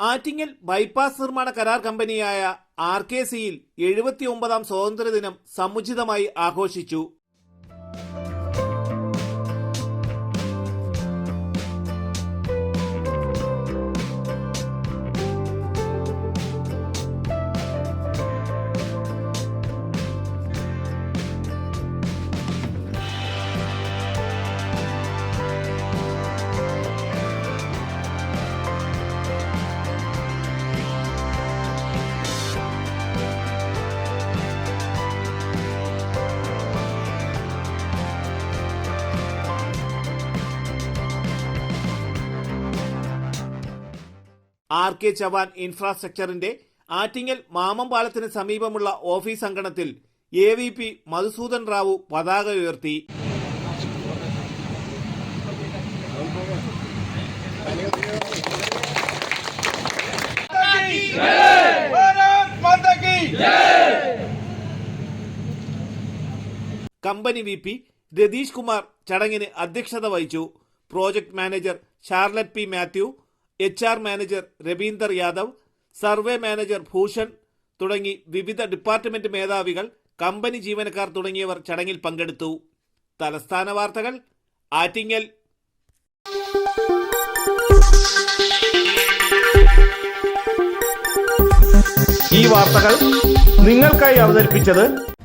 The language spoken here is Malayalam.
ആറ്റിങ്ങൽ ബൈപ്പാസ് നിർമ്മാണ കരാർ കമ്പനിയായ ആർ കെ സിയിൽ എഴുപത്തിയൊമ്പതാം സ്വാതന്ത്ര്യദിനം സമുചിതമായി ആഘോഷിച്ചു. ആർ കെ ചവാൻ ഇൻഫ്രാസ്ട്രക്ചറിന്റെ ആറ്റിങ്ങൽ മാമമ്പാലത്തിന് സമീപമുള്ള ഓഫീസ് അങ്കണത്തിൽ A V P Madhusudan Rao പതാക ഉയർത്തി. Company V P Ratheesh Kumar ചടങ്ങിന് അധ്യക്ഷത വഹിച്ചു. Project manager Charlotte P Mathew H R manager Ravinder Yadav survey manager Bhushan തുടങ്ങി വിവിധ ഡിപ്പാർട്ട്മെന്റ് മേധാവികൾ കമ്പനി ജീവനക്കാർ തുടങ്ങിയവർ ചടങ്ങിൽ പങ്കെടുത്തു. തലസ്ഥാന വാർത്തകൾ ആറ്റിങ്ങൽ. ഈ വാർത്തകൾ നിങ്ങൾക്കായി അവതരിപ്പിച്ചത്